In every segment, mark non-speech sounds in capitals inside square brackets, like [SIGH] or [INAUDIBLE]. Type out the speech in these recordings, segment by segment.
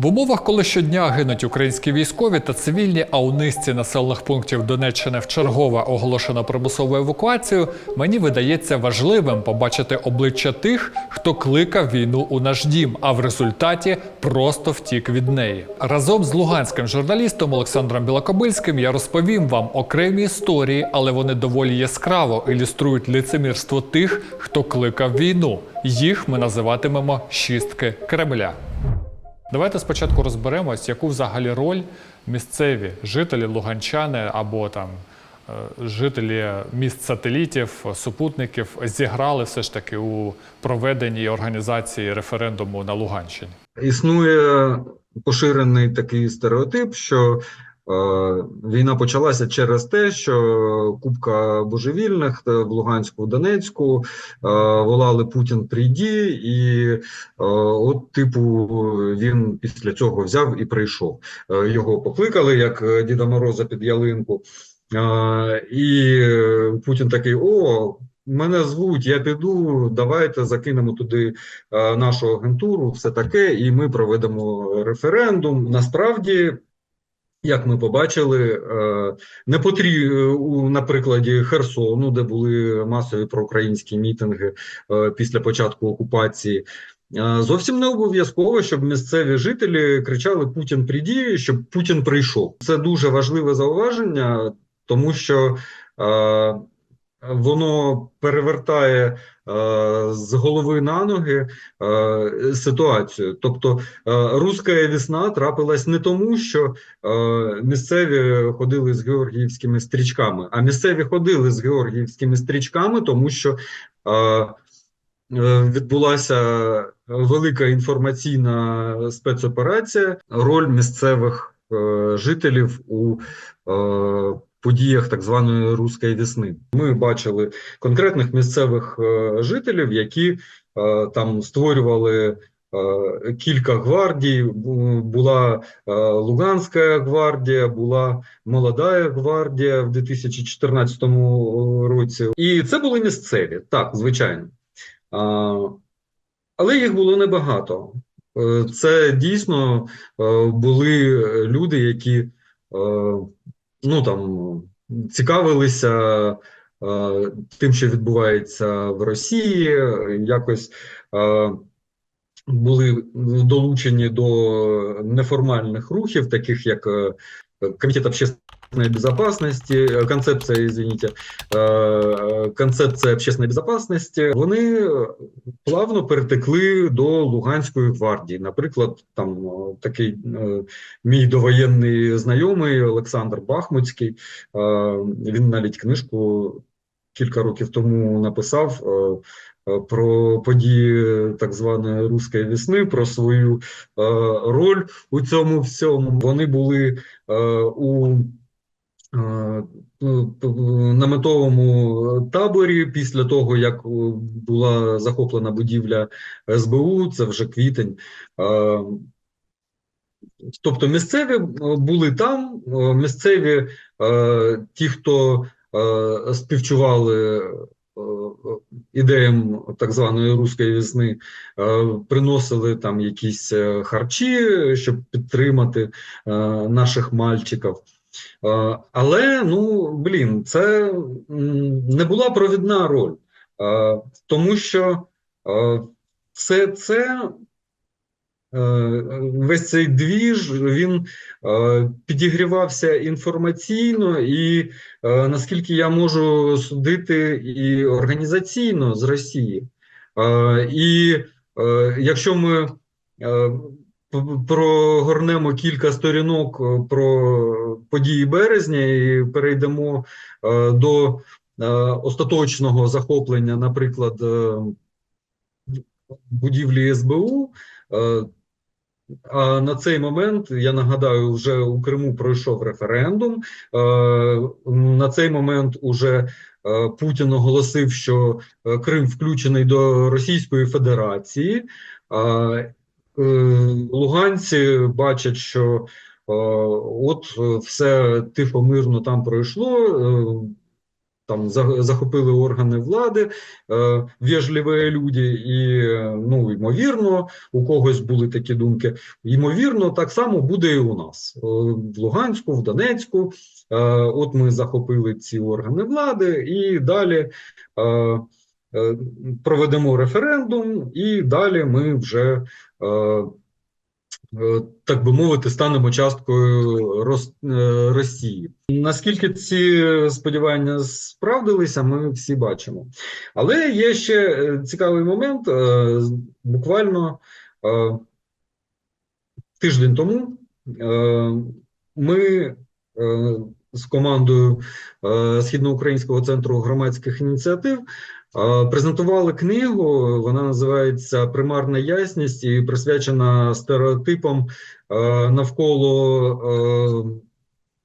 В умовах, коли щодня гинуть українські військові та цивільні, а у низці населених пунктів Донеччини вчергове оголошено примусову евакуацію, мені видається важливим побачити обличчя тих, хто кликав війну у наш дім, а в результаті просто втік від неї. Разом з луганським журналістом Олександром Білокобильським я розповім вам окремі історії, але вони доволі яскраво ілюструють лицемірство тих, хто кликав війну. Їх ми називатимемо шістки Кремля. Давайте спочатку розберемось, яку взагалі роль місцеві жителі Луганчани або там е, жителі міст сателітів, супутників зіграли все ж таки у проведенні організації референдуму на Луганщині. Існує поширений такий стереотип, що війна почалася через те, що купка божевільних е, в Луганську, Донецьку е, волали Путін прийді, і е, от, типу, він після цього взяв і прийшов. Е, його покликали як е, Діда Мороза під ялинку. Е, і е, Путін такий: О, мене звуть, я піду, давайте закинемо туди е, нашу агентуру, все таке, і ми проведемо референдум. Насправді, як ми побачили, е, не потрібно на прикладі Херсону, де були масові проукраїнські мітинги е, після початку окупації. е, Зовсім не обов'язково, щоб місцеві жителі кричали Путін придіє», щоб Путін прийшов. Це дуже важливе зауваження, тому що е, воно перевертає е, з голови на ноги е, ситуацію. Тобто, е, руська весна трапилась не тому, що е, місцеві ходили з георгіївськими стрічками, а місцеві ходили з георгіївськими стрічками, тому що е, е, відбулася велика інформаційна спецоперація, роль місцевих е, жителів у е, подіях так званої руської весни. Ми бачили конкретних місцевих е, жителів, які е, там створювали е, кілька гвардій. Була Луганська гвардія, була Молода гвардія в 2014 році. І це були місцеві, так, звичайно. Але їх було небагато. Це дійсно були люди, які ну там цікавилися е, тим, що відбувається в Росії, якось е, були долучені до неформальних рухів, таких як е, Комітет общественной безопасности, е, концепція, извините, е, концепція общественної безопасности, вони плавно перетекли до Луганської гвардії. Наприклад, там е, такий е, мій довоєнний знайомий Олександр Бахмутський, е, він навіть книжку кілька років тому написав про події так званої руської весни, про свою е, роль у цьому всьому. Вони були е, у е, ну, наметовому таборі після того, як е, була захоплена будівля СБУ, це вже квітень. Е, Тобто місцеві були там, місцеві ті, хто співчували ідеям так званої руської весни, приносили там якісь харчі, щоб підтримати наших мальчиків. Е, Але ну блін, це не була провідна роль, Е, тому що е, це е, весь цей двіж він підігрівався інформаційно і, наскільки я можу судити, і організаційно з Росії. І якщо ми прогорнемо кілька сторінок е, про події березня і перейдемо е, до е, остаточного захоплення, наприклад, будівлі СБУ, а на цей момент, я нагадаю, вже у Криму пройшов референдум. На цей момент уже Путін оголосив, що Крим включений до Російської Федерації. Е, Луганці бачать, що е, от е, все тихо, мирно там пройшло. там захопили органи влади, е, вежливі люди, і ну, ймовірно, у когось були такі думки. Ймовірно, так само буде і у нас Е, в Луганську, в Донецьку. Е, От ми захопили ці органи влади, і далі е, проведемо референдум, і далі ми вже. е, е, Так би мовити, станемо часткою е, Росії. Наскільки ці сподівання справдилися, ми всі бачимо. Але є ще е, цікавий момент. е, Буквально е, тиждень тому е, ми е, з командою е, Східноукраїнського центру громадських ініціатив е, презентували книгу. Вона називається Примарна ясність і присвячена стереотипам навколо.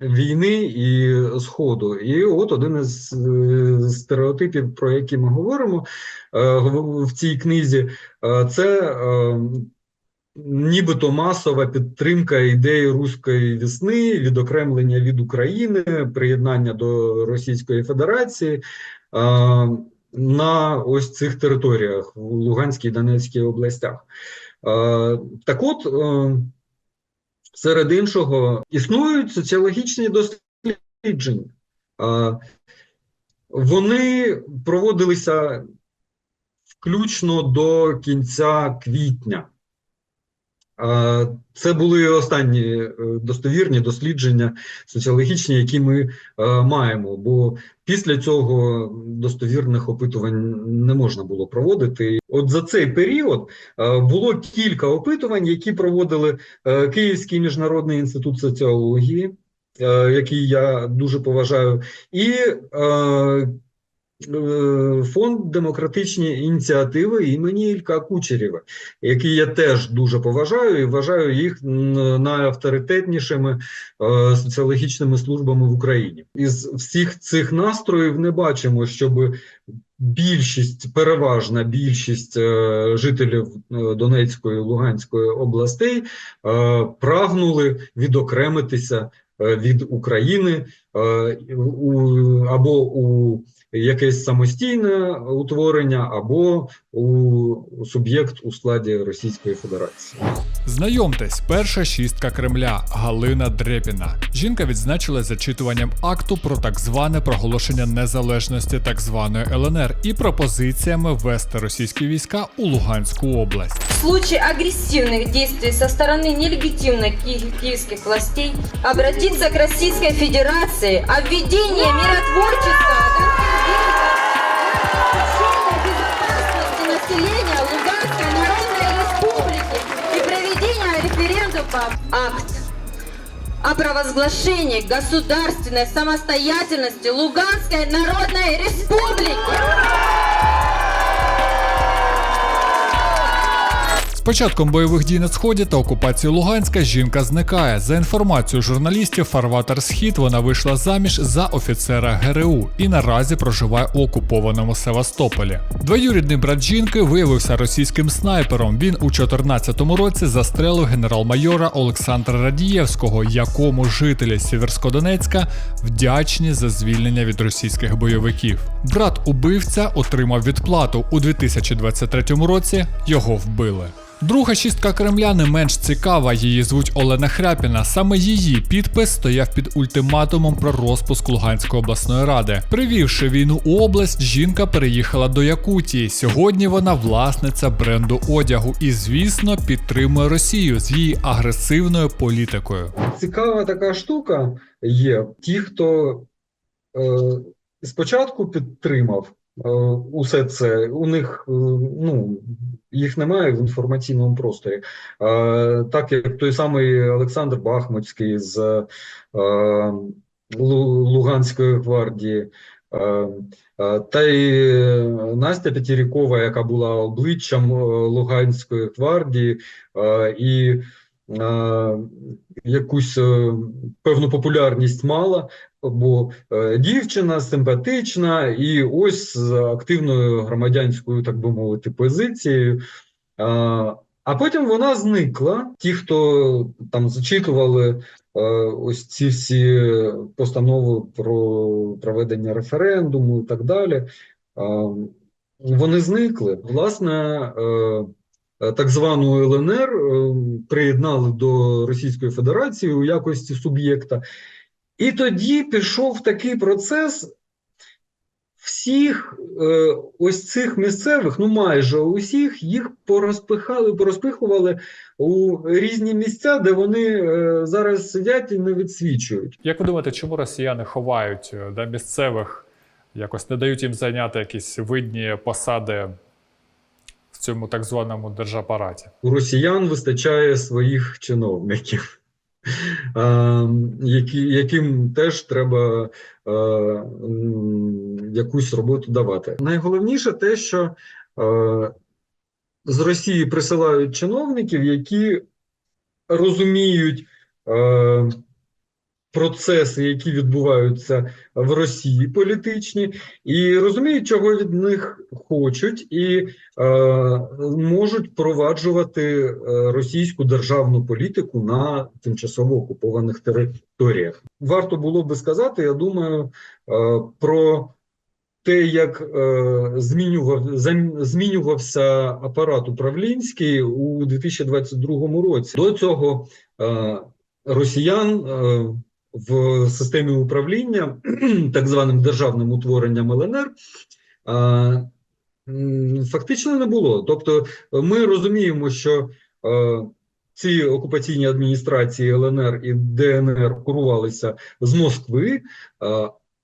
Війни і Сходу, і от один із е, стереотипів, про які ми говоримо е, в цій книзі, е, це нібито масова підтримка ідеї руської весни, відокремлення від України, приєднання до Російської Федерації на ось цих територіях в Луганській і Донецькій областях. Е, Так от. е, Серед іншого, існують соціологічні дослідження. А, Вони проводилися включно до кінця квітня. Це були останні е, достовірні дослідження соціологічні, які ми е, маємо. Бо після цього достовірних опитувань не можна було проводити. От за цей період е, було кілька опитувань, які проводили Київський міжнародний інститут соціології, який я дуже поважаю, і Фонд демократичні ініціативи імені Ілька Кучерєва, який я теж дуже поважаю і вважаю їх найавторитетнішими е, соціологічними службами в Україні. Із всіх цих настроїв не бачимо, щоб більшість, переважна більшість е, жителів е, Донецької Луганської областей е, прагнули відокремитися е, від України е, у, або у якесь самостійне утворення, або у суб'єкт у складі Російської Федерації. Знайомтесь, перша шістка Кремля Галина Дрепіна. Жінка відзначила зачитуванням акту про так зване проголошення незалежності так званої ЛНР і пропозиціями ввести російські війська у Луганську область. В случае агрессивных действий со стороны нелегитимных ки- киевских властей обратиться к Российской Федерации О введении миротворчества населения Луганской Народной Республики и проведения референдума акт о провозглашении государственной самостоятельности Луганской Народной Республики. Початком бойових дій на сході та окупації Луганська жінка зникає. За інформацією журналістів, Фарватер Схід вона вийшла заміж за офіцера ГРУ і наразі проживає у окупованому Севастополі. Двоюрідний брат жінки виявився російським снайпером. Він у 2014 році застрелив генерал-майора Олександра Радієвського, якому жителі Сєверськодонецька вдячні за звільнення від російських бойовиків. Брат убивця отримав відплату у 2023 році. Його вбили. Друга шістка Кремля не менш цікава. Її звуть Олена Хряпіна. Саме її підпис стояв під ультиматумом про розпуск Луганської обласної ради. Привівши війну у область, жінка переїхала до Якутії. Сьогодні вона власниця бренду одягу і, звісно, підтримує Росію з її агресивною політикою. Цікава така штука є. Ті, хто е, спочатку підтримав усе це, у них е, ну, їх немає в інформаційному просторі. Е, так як той самий Олександр Бахмутський з е, Луганської гвардії. Е, е, Та й Настя П'ятірікова, яка була обличчям е, Луганської гвардії, е, і е, якусь е, певну популярність мала, бо е, дівчина симпатична і ось з активною громадянською, так би мовити, позицією. А потім вона зникла. Ті, хто там зачитували е, ось ці всі постанови про проведення референдуму і так далі, вони зникли. Власне, е, так звану ЛНР е, приєднали до Російської Федерації у якості суб'єкта. І тоді пішов такий процес всіх е, ось цих місцевих, ну майже усіх, їх порозпихали, порозпихували у різні місця, де вони е, зараз сидять і не відсвічують. Як ви думаєте, чому росіяни ховають е, да, місцевих, якось не дають їм зайняти якісь видні посади в цьому так званому держапараті? У росіян вистачає своїх чиновників. Яким теж треба якусь роботу давати. Найголовніше те, що з Росії присилають чиновників, які розуміють процеси, які відбуваються в Росії політичні, і розуміють, чого від них хочуть, і е, можуть впроваджувати е, російську державну політику на тимчасово окупованих територіях. Варто було би сказати, я думаю, е, про те, як е, змінював, змінювався апарат управлінський у 2022 році. До цього е, росіян е, в системі управління [CLEARS THROAT] так званим державним утворенням ЛНР фактично не було. Тобто, ми розуміємо, що е, ці окупаційні адміністрації ЛНР і ДНР курувалися з Москви, е,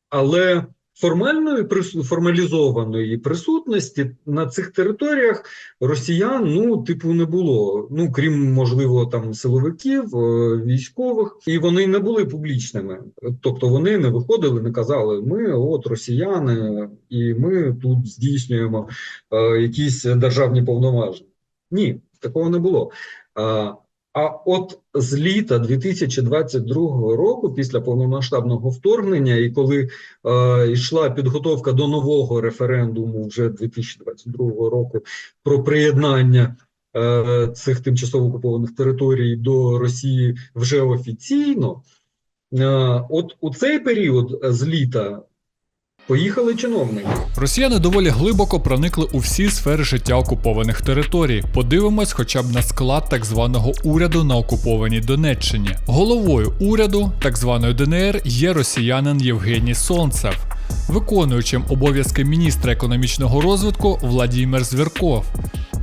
але формальної формалізованої присутності на цих територіях росіян ну типу не було. Ну крім можливо там силовиків, е, військових, і вони не були публічними. Тобто вони не виходили, не казали: ми от росіяни, і ми тут здійснюємо е, якісь державні повноваження. Ні, такого не було. А, а от з літа 2022 року, після повномасштабного вторгнення, і коли е, йшла підготовка до нового референдуму вже 2022 року про приєднання е, цих тимчасово окупованих територій до Росії вже офіційно, е, от у цей період з літа поїхали чиновники. Росіяни доволі глибоко проникли у всі сфери життя окупованих територій. Подивимось, хоча б на склад так званого уряду на окупованій Донеччині. Головою уряду так званої ДНР є росіянин Євгеній Сонцев, виконуючим обов'язки міністра економічного розвитку Владімир Звірков.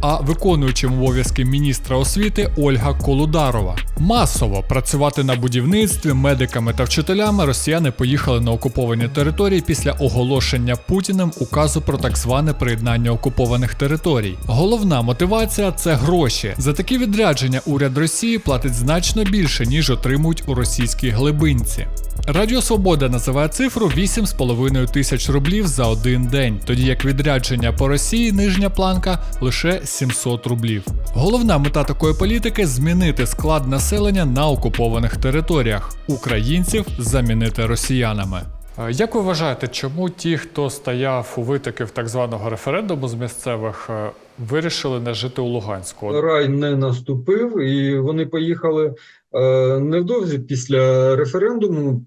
А виконуючим обов'язки міністра освіти Ольга Колударова. Масово працювати на будівництві, медиками та вчителями росіяни поїхали на окуповані території після оголошення Путіним указу про так зване приєднання окупованих територій. Головна мотивація це гроші. За такі відрядження уряд Росії платить значно більше, ніж отримують у російській глибинці. Радіо Свобода називає цифру 8,5 тисяч рублів за один день, тоді як відрядження по Росії нижня планка лише 700 рублів. Головна мета такої політики змінити склад населення на окупованих територіях, українців замінити росіянами. Е, Як ви вважаєте, чому ті, хто стояв у витоків так званого референдуму з місцевих, е, вирішили не жити у Луганську? Рай не наступив, і вони поїхали е, невдовзі після референдуму,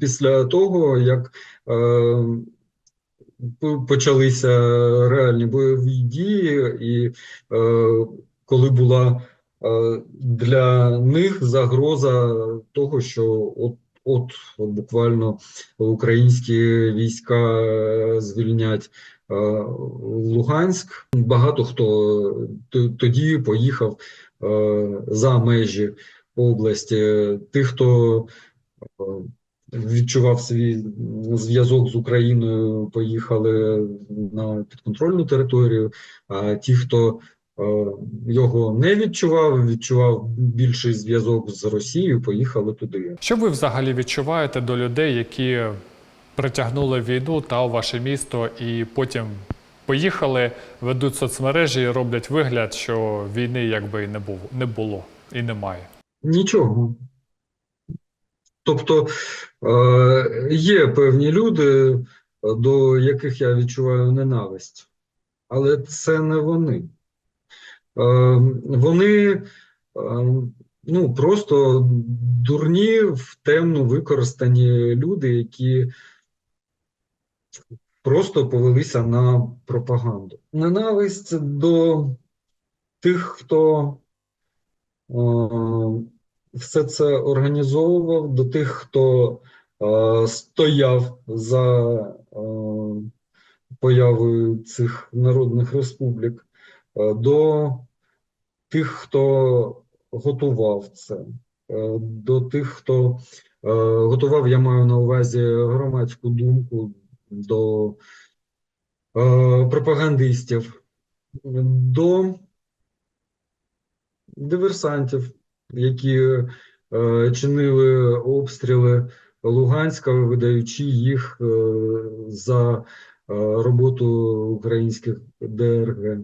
після того, як е, почалися реальні бойові дії, і е, коли була е, для них загроза того, що от, от, от буквально українські війська е, звільнять е, Луганськ. Багато хто тоді поїхав е, за межі області. Тих, хто відчував свій зв'язок з Україною, поїхали на підконтрольну територію. А ті, хто його не відчував, відчував більший зв'язок з Росією, поїхали туди. Що ви взагалі відчуваєте до людей, які притягнули війну та у ваше місто, і потім поїхали, ведуть соцмережі і роблять вигляд, що війни якби і не було, не було і немає. Нічого. Тобто е, є певні люди, е, до яких я відчуваю ненависть, але це не вони. Вони е, ну, просто дурні, в темну використані люди, які просто повелися на пропаганду. Ненависть до тих, хто е, все це організовував, до тих, хто е, стояв за е, появою цих народних республік, до тих, хто готував це, е, до тих, хто е, готував, я маю на увазі громадську думку до е, пропагандистів, до диверсантів, які чинили обстріли Луганська, видаючи їх за роботу українських ДРГ.